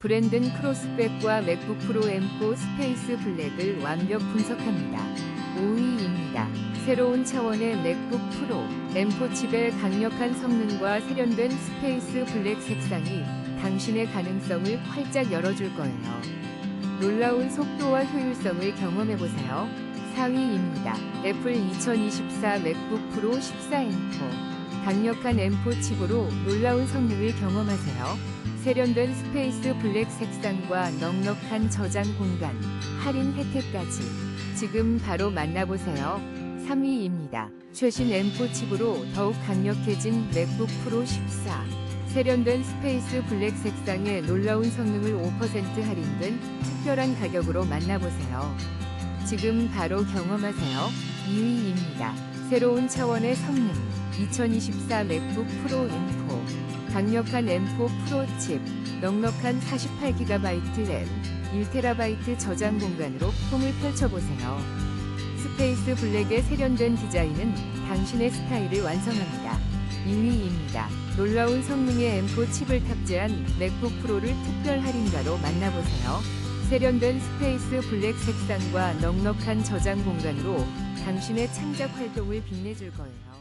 브랜든 크로스백과 맥북 프로 M4 스페이스 블랙을 완벽 분석합니다. 5위입니다. 새로운 차원의 맥북 프로 M4 칩의 강력한 성능과 세련된 스페이스 블랙 색상이 당신의 가능성을 활짝 열어줄 거예요. 놀라운 속도와 효율성을 경험해보세요. 4위입니다. 애플 2024 맥북 프로 14M4 강력한 M4 칩으로 놀라운 성능을 경험하세요. 세련된 스페이스 블랙 색상과 넉넉한 저장 공간, 할인 혜택까지 지금 바로 만나보세요. 3위입니다. 최신 M4 칩으로 더욱 강력해진 맥북 프로 14. 세련된 스페이스 블랙 색상의 놀라운 성능을 5% 할인된 특별한 가격으로 만나보세요. 지금 바로 경험하세요. 2위입니다. 새로운 차원의 성능 2024 맥북 프로 M4 강력한 M4 프로 칩 넉넉한 48GB 램 1TB 저장 공간으로 폼을 펼쳐보세요. 스페이스 블랙의 세련된 디자인은 당신의 스타일을 완성합니다. 2위입니다. 놀라운 성능의 M4 칩을 탑재한 맥북 프로를 특별 할인가로 만나보세요. 세련된 스페이스 블랙 색상과 넉넉한 저장 공간으로 당신의 창작 활동을 빛내줄 거예요.